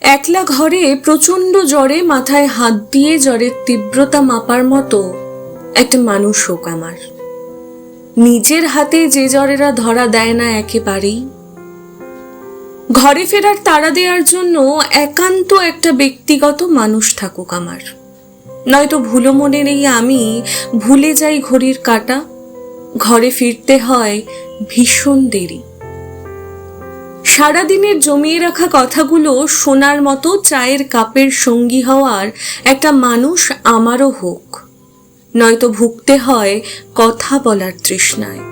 একলা ঘরে প্রচণ্ড জ্বরে মাথায় হাত দিয়ে জ্বরের তীব্রতা মাপার মতো একটা মানুষ হোক আমার। নিজের হাতে যে জ্বরেরা ধরা দেয় না একেবারেই। ঘরে ফেরার তাড়া দেওয়ার জন্য একান্ত একটা ব্যক্তিগত মানুষ থাকুক আমার। নয়তো ভুলো মনে নেই আমি, ভুলে যাই ঘড়ির কাটা। ঘরে ফিরতে হয় ভীষণ দেরি। সারাদিনের জমিয়ে রাখা কথাগুলো শোনার মতো চায়ের কাপের সঙ্গী হওয়ার একটা মানুষ আমারও হোক। নয়তো ভুগতে হয় কথা বলার তৃষ্ণায়,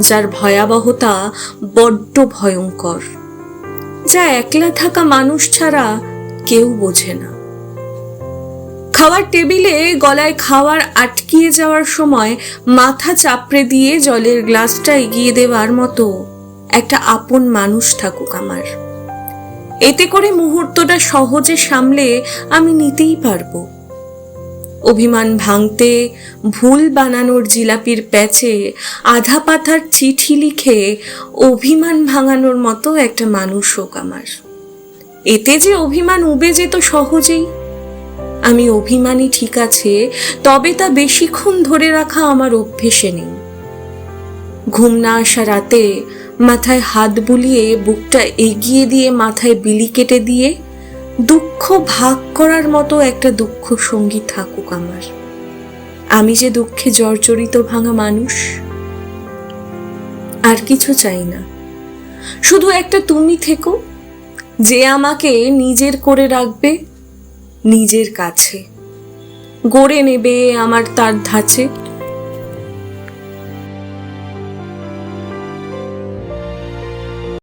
যার ভয়াবহতা বড্ড ভয়ঙ্কর। যা একলা থাকা মানুষ ছাড়া কেউ বোঝে না। খাওয়ার টেবিলে গলায় খাওয়ার আটকিয়ে যাওয়ার সময় মাথা চাপড়ে দিয়ে জলের গ্লাসটা এগিয়ে দেওয়ার মতো একটা আপন মানুষ থাকুক আমার। এতে করে মুহূর্তটা সহজে সামলে আমি নিতেই পারব। অভিমান ভাঙতে, ভুল বানানোর জিলাপির প্যাচে আধা পাতার চিঠি লিখে অভিমান ভাঙানোর মতো একটা মানুষ হোক আমার। এতে যে অভিমান উবে যেত সহজেই। আমি অভিমানী ঠিক আছে, তবে তা বেশিক্ষণ ধরে রাখা আমার অভ্যেসে নেই। ঘুম না আসা রাতে মাথায় হাত বুলিয়ে বুকটা এগিয়ে দিয়ে মাথায় বিলি কেটে দিয়ে দুঃখ ভাগ করার মতো একটা দুঃখ সঙ্গী থাকুক আমার। আমি যে দুঃখে জর্জরিত ভাঙা মানুষ, আর কিছু চাই না। শুধু একটা তুমি থেকো, যে আমাকে নিজের করে রাখবে, নিজের কাছে। গড়ে নেবে আমার তার ধাঁচে।